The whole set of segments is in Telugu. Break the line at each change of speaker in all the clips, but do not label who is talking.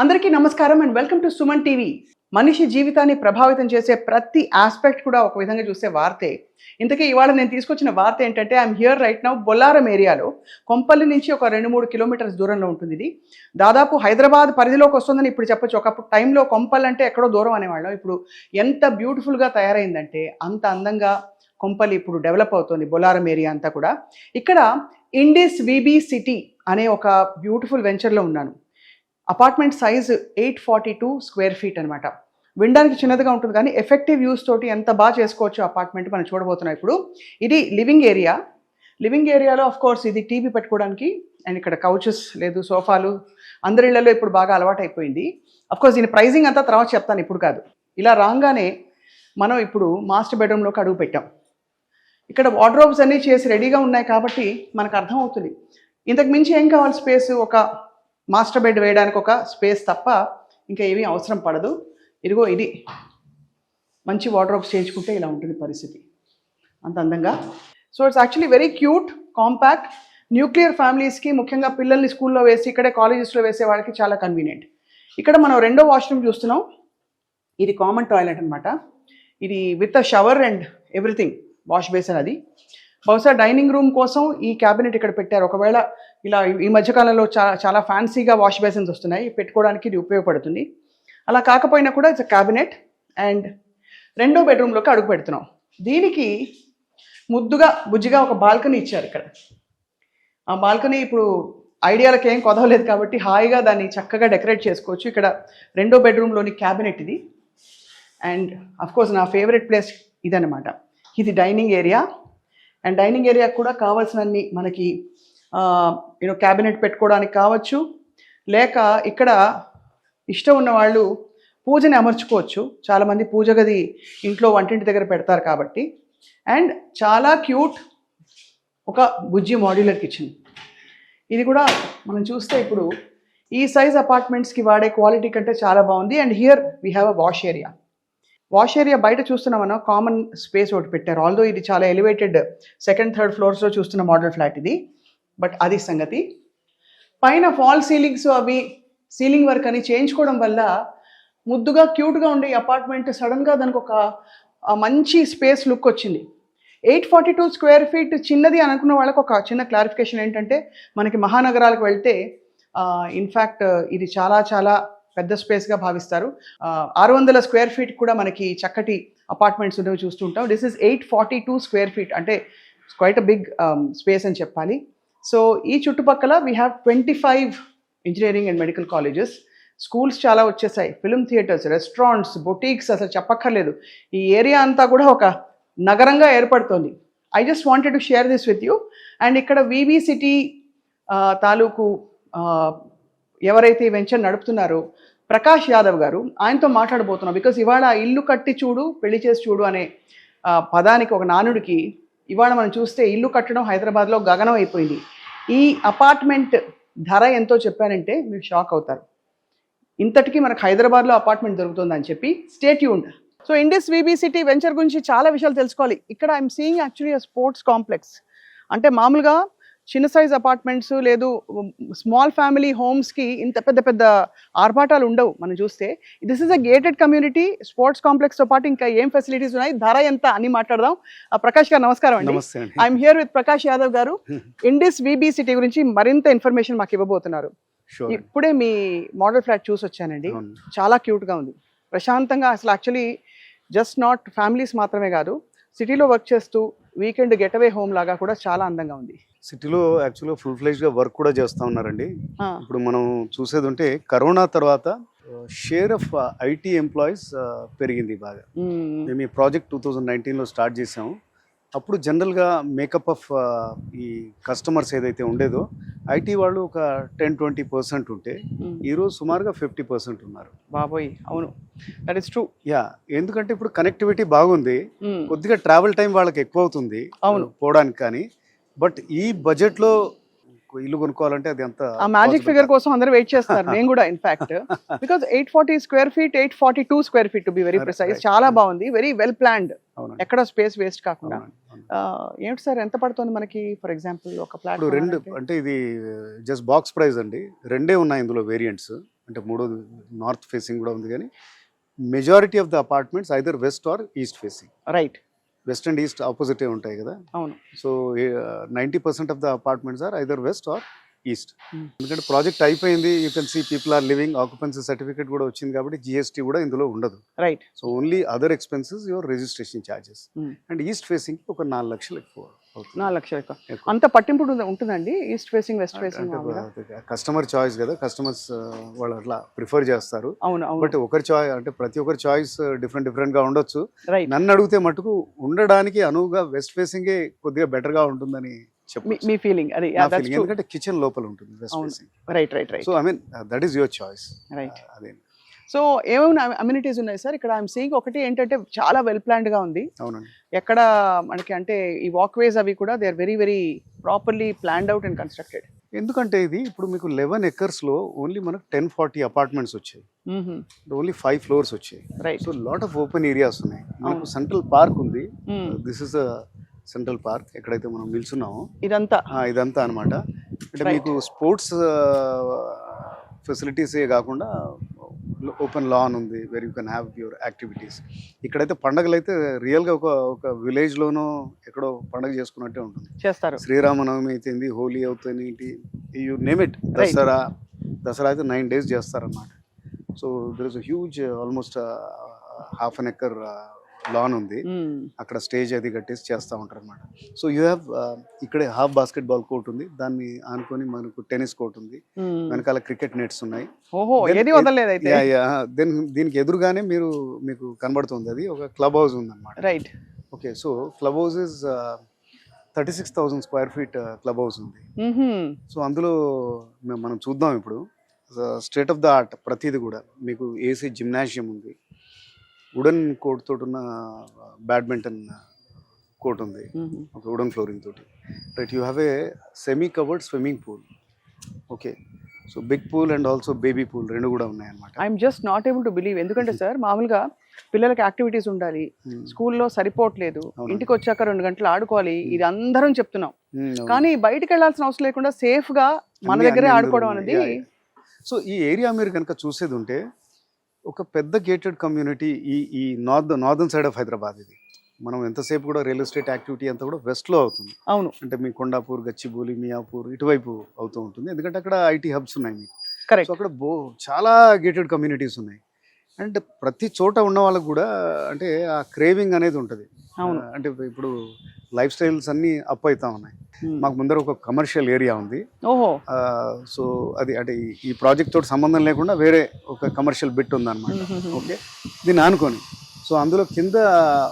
అందరికీ నమస్కారం and welcome to Suman TV. మనిషి జీవితాన్ని ప్రభావితం చేసే ప్రతి ఆస్పెక్ట్ కూడా ఒక విధంగా చూసే వార్తే. ఇంతకీ ఇవాళ నేను తీసుకొచ్చిన వార్త ఏంటంటే I'm here right now Bollaram ఏరియాలో కొంపల్లి నుంచి ఒక రెండు మూడు కిలోమీటర్స్ దూరంలో ఉంటుంది ఇది. దాదాపు హైదరాబాద్ పరిధిలోకి వస్తుందని ఇప్పుడు చెప్పొచ్చు. ఒకప్పుడు టైంలో కొంపల్ అంటే ఎక్కడో దూరం అనేవాళ్ళం. ఇప్పుడు ఎంత బ్యూటిఫుల్గా తయారైందంటే అంత అందంగా కొంపల్లి ఇప్పుడు డెవలప్ అవుతుంది బొల్లారం ఏరియా అంతా కూడా. ఇక్కడ ఇండిస్ విబి సిటీ అనే ఒక బ్యూటిఫుల్ వెంచర్లో ఉన్నాను. Apartment size eight forty two square feet అనమాట వినడానికి చిన్నదిగా ఉంటుంది కానీ ఎఫెక్టివ్ యూస్ తోటి ఎంత బాగా చేసుకోవచ్చు అపార్ట్మెంట్ మనం చూడబోతున్నాం ఇప్పుడు. ఇది లివింగ్ ఏరియా లివింగ్ ఏరియాలో ఆఫ్ కోర్స్ ఇది టీవీ పెట్టుకోవడానికి అండ్ ఇక్కడ కౌచెస్ లేదు సోఫాలు అందరి ఇళ్ళలో ఇప్పుడు బాగా అలవాటు అయిపోయింది కోర్స్ దీని ప్రైజింగ్ అంతా తర్వాత చెప్తాను ఇప్పుడు కాదు. ఇలా రాగానే మనం ఇప్పుడు మాస్టర్ బెడ్రూమ్లోకి అడుగు పెట్టాం. ఇక్కడ వార్డ్రోబ్స్ అన్నీ చేసి రెడీగా ఉన్నాయి కాబట్టి మనకు అర్థమవుతుంది. ఇంతకు మించి ఏం కావాలి స్పేస్ ఒక మాస్టర్ బెడ్ వేయడానికి ఒక స్పేస్ తప్ప ఇంకా ఏమీ అవసరం పడదు. ఇదిగో ఇది. మంచి వార్డ్రోబ్స్ చేయించుకుంటే ఇలా ఉంటుంది పరిస్థితి. అంత అందంగా. So it's actually very cute compact nuclear ఫ్యామిలీస్కి ముఖ్యంగా పిల్లల్ని స్కూల్లో వేసి ఇక్కడే కాలేజెస్లో వేసే వాళ్ళకి చాలా కన్వీనియంట్ ఇక్కడ మనం రెండో వాష్రూమ్ చూస్తున్నాం. ఇది కామన్ టాయిలెట్ అనమాట ఇది with a shower and everything wash basin అది. బహుశా డైనింగ్ రూమ్ కోసం ఈ క్యాబినెట్ ఇక్కడ పెట్టారు. ఒకవేళ ఇలా ఈ మధ్యకాలంలో చాలా చాలా ఫ్యాన్సీగా వాష్ బేసిన్స్ వస్తున్నాయి. పెట్టుకోవడానికి ఇది ఉపయోగపడుతుంది. అలా కాకపోయినా కూడా ఇట్స్ క్యాబినెట్ అండ్ రెండో బెడ్రూమ్లోకి అడుగు పెడుతున్నాం. దీనికి ముద్దుగా బుజ్జిగా ఒక బాల్కనీ ఇచ్చారు ఇక్కడ. ఆ బాల్కనీ ఇప్పుడు ఐడియాలకు ఏం కొదవలేదు కాబట్టి హాయిగా దాన్ని చక్కగా డెకరేట్ చేసుకోవచ్చు. ఇక్కడ రెండో బెడ్రూమ్లోని క్యాబినెట్ ఇది. అండ్ అఫ్కోర్స్ నా ఫేవరెట్ ప్లేస్ ఇదన్నమాట. ఇది dining area. And dining area కూడా కావాల్సినన్ని మనకి యూనో క్యాబినెట్ పెట్టుకోవడానికి కావచ్చు. లేక ఇక్కడ ఇష్టం ఉన్న వాళ్ళు పూజని అమర్చుకోవచ్చు. చాలామంది పూజ గది ఇంట్లో వంటింటి దగ్గర పెడతారు కాబట్టి. అండ్ చాలా క్యూట్ ఒక బుజ్జి మాడ్యులర్ కిచెన్. ఇది కూడా మనం చూస్తే ఇప్పుడు ఈ సైజ్ అపార్ట్మెంట్స్కి వాడే క్వాలిటీ కంటే చాలా బాగుంది. And here we have a wash area wash area బయట చూస్తున్నామన్నా కామన్ స్పేస్ ఒకటి పెట్టారు. ఆల్దో ఇది చాలా ఎలివేటెడ్ సెకండ్ థర్డ్ ఫ్లోర్స్లో చూస్తున్న మోడల్ ఫ్లాట్ ఇది. బట్ అది సంగతి. పైన ఫాల్ సీలింగ్స్ అవి సీలింగ్ వర్క్ అని చేయించుకోవడం వల్ల ముద్దుగా క్యూట్గా ఉండే అపార్ట్మెంట్ సడన్గా దానికి ఒక మంచి స్పేస్ లుక్ వచ్చింది. Eight forty two square feet చిన్నది అనుకున్న వాళ్ళకి ఒక చిన్న క్లారిఫికేషన్ ఏంటంటే మనకి మహానగరాలకు వెళ్తే ఇన్ఫ్యాక్ట్ ఇది చాలా చాలా పెద్ద స్పేస్గా భావిస్తారు. ఆరు వందల స్క్వేర్ ఫీట్ కూడా మనకి చక్కటి అపార్ట్మెంట్స్ ఉన్నవి చూస్తుంటాం this is eight forty two square feet అంటే క్వైట్ అ బిగ్ స్పేస్ అని చెప్పాలి. సో ఈ చుట్టుపక్కల we have twenty five engineering and medical colleges schools చాలా వచ్చేసాయి. ఫిల్మ్ థియేటర్స్ రెస్టారెంట్స్ బొటీక్స్ అసలు చెప్పక్కర్లేదు. ఈ ఏరియా అంతా కూడా ఒక నగరంగా ఏర్పడుతోంది. I just wanted to share this with you and ఇక్కడ వివి సిటీ తాలూకు ఎవరైతే ఈ వెంచర్ నడుపుతున్నారో ప్రకాష్ యాదవ్ గారు ఆయనతో మాట్లాడబోతున్నాం. బికాస్ ఇవాళ ఇల్లు కట్టి చూడు పెళ్ళి చేసి చూడు అనే పదానికి ఒక నానుడికి ఇవాళ మనం చూస్తే ఇల్లు కట్టడం హైదరాబాద్లో గగనం అయిపోయింది. ఈ అపార్ట్మెంట్ ధర ఎంతో చెప్పానంటే మీరు షాక్ అవుతారు. ఇంతటికి మనకు హైదరాబాద్లో అపార్ట్మెంట్ దొరుకుతుందని చెప్పి స్టేట్ యూన్ so Indis VB city venture గురించి చాలా విషయాలు తెలుసుకోవాలి. ఇక్కడ I'm seeing actually sports complex అంటే మామూలుగా చిన్న సైజ్ అపార్ట్మెంట్స్ లేదు స్మాల్ ఫ్యామిలీ హోమ్స్కి ఇంత పెద్ద పెద్ద ఆర్భాటాలు ఉండవు మనం చూస్తే. This is a gated community sports కాంప్లెక్స్తో పాటు ఇంకా ఏం ఫెసిలిటీస్ ఉన్నాయి? ధర ఎంత అని మాట్లాడదాం. ఆ, ప్రకాష్ గారు నమస్కారం అండి. I'm here with Prakash Yadav garu. Indis VB city గురించి మరింత ఇన్ఫర్మేషన్ మాకు ఇవ్వబోతున్నారు. ఇప్పుడే మీ మోడల్ ఫ్లాట్ చూసి వచ్చానండి. చాలా క్యూట్గా ఉంది. ప్రశాంతంగా అసలు యాక్చువల్లీ జస్ట్ నాట్ ఫ్యామిలీస్ మాత్రమే కాదు సిటీలో వర్క్ చేస్తూ వీకెండ్ గెట్ అవే హోమ్ లాగా కూడా చాలా అందంగా ఉంది.
సిటీలో యాక్చువల్గా ఫుల్ ఫ్లెజ్గా వర్క్ కూడా చేస్తూ ఉన్నారండి. ఇప్పుడు మనం చూసేది ఉంటే కరోనా తర్వాత షేర్ ఆఫ్ ఐటీ ఎంప్లాయీస్ పెరిగింది బాగా.
మ్మ్.
ఈ ప్రాజెక్ట్ టూ థౌజండ్ నైన్టీన్లో స్టార్ట్ చేసాము అప్పుడు జనరల్గా మేకప్ ఆఫ్ ఈ కస్టమర్స్ ఏదైతే ఉండేదో ఐటీ వాళ్ళు ఒక టెన్ ట్వంటీ పర్సెంట్ ఉంటే. ఈరోజు సుమారుగా ఫిఫ్టీ పర్సెంట్ ఉన్నారు.
బాబోయ్ అవును. దట్ ఇస్ ట్రూ
యా ఎందుకంటే ఇప్పుడు కనెక్టివిటీ బాగుంది. కొద్దిగా ట్రావెల్ టైం వాళ్ళకి ఎక్కువ అవుతుంది.
అవును.
పోవడానికి కానీ. బట్ ఈ బడ్జెట్లో ఇల్లు కొనుక్కోవాలంటే అది అంత
ఆ మ్యాజిక్ ఫిగర్. కోసం అందరూ వెయిట్ చేస్తారు. నేను కూడా in fact because eight forty square feet eight forty two square feet to be very precise. చాలా బాగుంది. వెరీ వెల్ ప్లాన్డ్ ఎక్కడ స్పేస్ వేస్ట్ కాకుండా. ఏమిటి సార్ ఎంత పడుతుంది మనకి? ఫర్ ఎగ్జాంపుల్ ఒక ప్లాట్
రెండు అంటే? ఇది జస్ట్ బాక్స్ ప్రైస్ అండి. రెండే ఉన్నాయి ఇందులో వేరియంట్స్ అంటే మూడోది నార్త్ ఫేసింగ్ కూడా ఉంది కానీ majority of the apartments either west or east facing
right
west and east ఆపోజిటే ఉంటాయి కదా
అవును
so ninety percent of the apartments are either west or east
Hmm.
ఎందుకంటే ప్రాజెక్ట్ అయిపోయింది you can see people are living occupancy certificate కూడా వచ్చింది కాబట్టి జిఎస్టీ కూడా ఇందులో ఉండదు
right
so only other expenses your registration charges
Hmm.
And east facing ఒక నాలుగు లక్షలు ఎక్కువ.
నాలుగు లక్షలు ఎక్కువ. అంత పట్టింపు ఉంటుందా- ఉంటుందండి? East facing west facing
customer choice కదా. కస్టమర్స్ వాళ్ళు అట్లా ప్రిఫర్ చేస్తారు.
అవును
బట్ ఒకరి చాయిస్ అంటే ప్రతి ఒక్కరి చాయిస్ డిఫరెంట్ డిఫరెంట్గా ఉండొచ్చు. నన్ను అడిగితే మటుకు ఉండడానికి అనువుగా వెస్ట్ ఫేసింగే కొద్దిగా బెటర్గా ఉంటుందని
మీ ఫీలింగ్ అది.
ఎందుకంటే కిచెన్ లోపల ఉంటుంది వెస్ట్
అవును.
Facing
right right right
so I mean that is your choice
right
అదే.
సో ఏమైనా అమ్యూనిటీస్ ఉన్నాయి సార్ ఇక్కడ ఐఎమ్ సీయింగ్ ఒకటి ఏంటంటే చాలా వెల్ ప్లాన్డ్గా ఉంది.
అవునండి.
ఎక్కడ మనకి అంటే ఈ వాక్ వేస్ అవి కూడా they are very very properly planned out and constructed
ఎందుకంటే ఇది ఇప్పుడు మీకు లెవెన్ ఎకర్స్లో ఓన్లీ మనకు టెన్ ఫార్టీ అపార్ట్మెంట్స్ వచ్చాయి. ఓన్లీ ఫైవ్ ఫ్లోర్స్ వచ్చాయి.
Right
so lot of open areas ఉన్నాయి. మనకు. సెంట్రల్ పార్క్ ఉంది. దిస్ ఇస్ సెంట్రల్ పార్క్ ఎక్కడైతే మనం నిల్చున్నామో.
ఇదంతా.
ఇదంతా అనమాట అంటే. మీకు స్పోర్ట్స్ ఫెసిలిటీసే కాకుండా ఓపెన్ లాన్ ఉంది where you can have your activities ఇక్కడైతే పండగలు అయితే రియల్గా ఒక ఒక విలేజ్లోనో ఎక్కడో పండగ చేసుకున్నట్టే ఉంటుంది.
చేస్తారు.
శ్రీరామనవమి అయితేంది హోలీ అవుతుంది you name it Dasara Dasara అయితే నైన్ డేస్ చేస్తారన్నమాట. So there is huge almost half an acre lawn ఉంది. అక్కడ స్టేజ్ అది కట్టేసి చేస్తూ ఉంటారు అనమాట సో యూ హ్యావ్ ఇక్కడే హాఫ్ బాస్కెట్ బాల్ కోర్ట్ ఉంది. దాన్ని ఆనుకొని మనకు టెన్నిస్ కోర్ట్ ఉంది. వెనకాల క్రికెట్ నెట్స్ ఉన్నాయి. దెన్ దీనికి ఎదురుగానే మీరు మీకు కనబడుతుంది అది. ఒక క్లబ్ హౌస్ ఉందన్నమాట.
Right
okay so club house is thirty six thousand square feet club house ఉంది. సో అందులో మనం చూద్దాం ఇప్పుడు. స్టేట్ ఆఫ్ ద ఆర్ట్ ప్రతిది కూడా. మీకు ఏసీ జిమ్నాషియం ఉంది. వుడెన్ కోర్ట్ తోటి ఉన్న బ్యాడ్మింటన్ కోర్ట్ ఉంది. ఒక వుడెన్ ఫ్లోరింగ్ తోటి. Right you have a semi covered swimming pool okay so big pool and also baby pool రెండు కూడా ఉన్నాయన్నమాట.
I'm just not able to believe ఎందుకంటే సార్ మామూలుగా పిల్లలకి యాక్టివిటీస్ ఉండాలి. స్కూల్లో సరిపోవట్లేదు. ఇంటికి వచ్చాక రెండు గంటలు ఆడుకోవాలి. ఇది అందరం చెప్తున్నాం. కానీ బయటికి వెళ్ళాల్సిన అవసరం లేకుండా సేఫ్గా మన దగ్గరే ఆడుకోవడం అనేది.
సో ఈ ఏరియా మీరు కనుక చూసేది ఉంటే ఒక పెద్ద గేటెడ్ కమ్యూనిటీ ఈ ఈ north northern side of Hyderabad ఇది. మనం ఎంతసేపు కూడా రియల్ ఎస్టేట్ యాక్టివిటీ అంతా కూడా వెస్ట్లో అవుతుంది.
అవును.
అంటే మీ కొండాపూర్ గచ్చిబౌలి మియాపూర్ ఇటువైపు అవుతూ ఉంటుంది. ఎందుకంటే అక్కడ ఐటీ హబ్స్ ఉన్నాయి మీకు.
కరెక్ట్
అక్కడ బో చాలా గేటెడ్ కమ్యూనిటీస్ ఉన్నాయి. అంటే ప్రతి చోట ఉన్న వాళ్ళకు కూడా అంటే ఆ క్రేవింగ్ అనేది ఉంటుంది.
అవును.
అంటే ఇప్పుడు లైఫ్ స్టైల్స్ అన్నీ అప్ అవుతా ఉన్నాయి. మాకు ముందర ఒక కమర్షియల్ ఏరియా ఉంది.
ఓహో.
సో అది అంటే ఈ- ప్రాజెక్ట్ తోటి సంబంధం లేకుండా వేరే ఒక కమర్షియల్ బిట్ ఉందన్నమాట. ఓకే? దీన్ని ఆనుకొని. సో అందులో కింద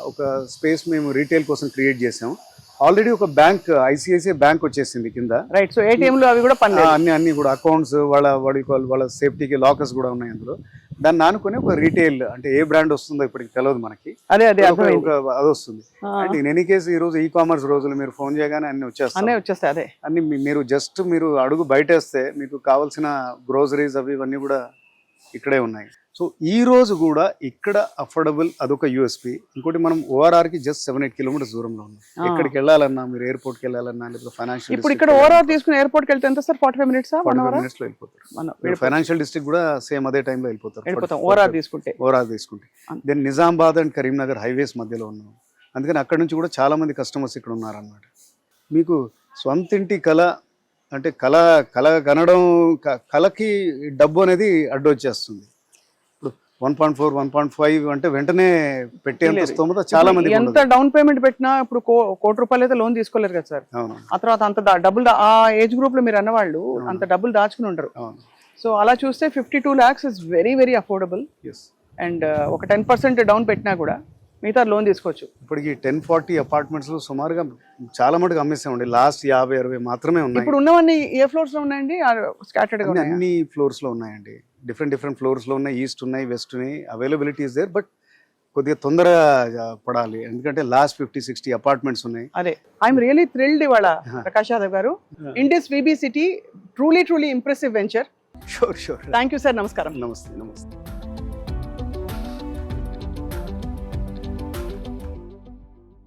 ఒక స్పేస్ మేము రీటైల్ కోసం క్రియేట్ చేసాం. ఆల్రెడీ ఒక బ్యాంక్ ఐసిఐసిఐ బ్యాంక్ వచ్చేసింది కింద.
రైట్. సో ఏటీఎంలు అవి కూడా
అన్ని అన్ని కూడా అకౌంట్స్ వాళ్ళ వాడి వాళ్ళ సేఫ్టీకి లాకర్స్ కూడా ఉన్నాయి అందులో. దాన్ని ఆనుకొని ఒక రీటైల్ అంటే ఏ బ్రాండ్ వస్తుందో ఇప్పటికి తెలియదు మనకి.
అదే అదే
ఒక- అది వస్తుంది. అంటే ఇన్ ఎనీ కేసు ఈ రోజు ఈ కామర్స్ రోజులు మీరు ఫోన్ చేయగానే అన్ని వచ్చేస్తాయి.
వచ్చేస్తాయి అదే.
అన్ని మీరు జస్ట్ మీరు అడుగు బయటేస్తే మీకు కావాల్సిన గ్రోసరీస్ అవి ఇవన్నీ కూడా ఇక్కడే ఉన్నాయి. సో ఈ రోజు కూడా ఇక్కడ అఫోర్డబుల్ అదొక యూఎస్పి ఇంకోటి మనం ORR కి జస్ట్ సెవెన్ ఎయిట్ కిలోమీటర్స్ దూరంలో ఉన్నాం. ఎక్కడికి వెళ్ళాలన్నా మీరు ఎయిర్పోర్ట్కి వెళ్ళాలన్నా లేకపోతే ఫైనాన్షియల్
ఇప్పుడు ఇక్కడ ఓవరాల్ తీసుకుని ఎయిర్పోర్ట్కి వెళ్తే ఎంత సార్? ఫార్టీ ఫైవ్ మినిట్స్
మినిట్స్లో వెళ్ళిపోతారు. ఫైనాన్షియల్ డిస్ట్రిక్ట్ కూడా సేమ్ అదే టైంలో వెళ్ళిపోతారు.
వెళ్ళిపోతాం. ఓవరాల్ తీసుకుంటే.
ఓవరాల్ తీసుకుంటే. Then Nizamabad and Karimnagar highways మధ్యలో ఉన్నాం. అందుకని అక్కడ నుంచి కూడా చాలా మంది కస్టమర్స్ ఇక్కడ ఉన్నారన్నమాట. మీకు స్వంతింటి కళ అంటే కళ కళ కనడం కళకి డబ్బు అనేది అడ్డొచ్చేస్తుంది one point four one point five అంటే వెంటనే పెట్టేంత. స్తోమత చాలా మంది
ఎంత డౌన్ పేమెంట్ పెట్టినా ఇప్పుడు కోటి రూపాయలు అయితే లోన్ తీసుకోలేరు కదా సార్. ఆ తర్వాత అంత డబ్బులు ఆ ఏజ్ గ్రూప్లో మీరు అన్నవాళ్ళు అంత డబ్బులు దాచుకుని ఉండరు. సో అలా చూస్తే fifty two lakhs is very very affordable. And ఒక టెన్ పర్సెంట్ డౌన్ పెట్టినా కూడా మిగతా లోన్ తీసుకోవచ్చు.
ఇప్పటికి టెన్ ఫార్టీ అపార్ట్మెంట్స్ సుమారుగా చాలా మటుకు అమ్మేసామండి. లాస్ట్ యాభై అరవై మాత్రమే ఉన్నాయి.
ఇప్పుడు ఉన్నవన్నీ ఏ ఫ్లోర్స్లో ఉన్నాయండి స్కాటర్డ్?
అన్ని ఫ్లోర్స్లో ఉన్నాయండి. డిఫరెంట్ డిఫరెంట్ ఫ్లోర్స్లో ఉన్నాయి ఈస్ట్ ఉన్నాయి వెస్ట్ ఉన్నాయి. అవైలబిలిటీ ఇస్ దేర్ బట్ కొద్దిగా తొందరగా ఆ, పడాలి. ఎందుకంటే లాస్ట్ ఫిఫ్టీ సిక్స్టీ అపార్ట్మెంట్స్ ఉన్నాయి.
అదే. ఐఎమ్ రియలీ థ్రిల్డ్ ఇవాళ Prakash Yadav garu. Indis VB city truly truly impressive venture
sure sure
thank you sir నమస్కారం.
నమస్తే నమస్తే.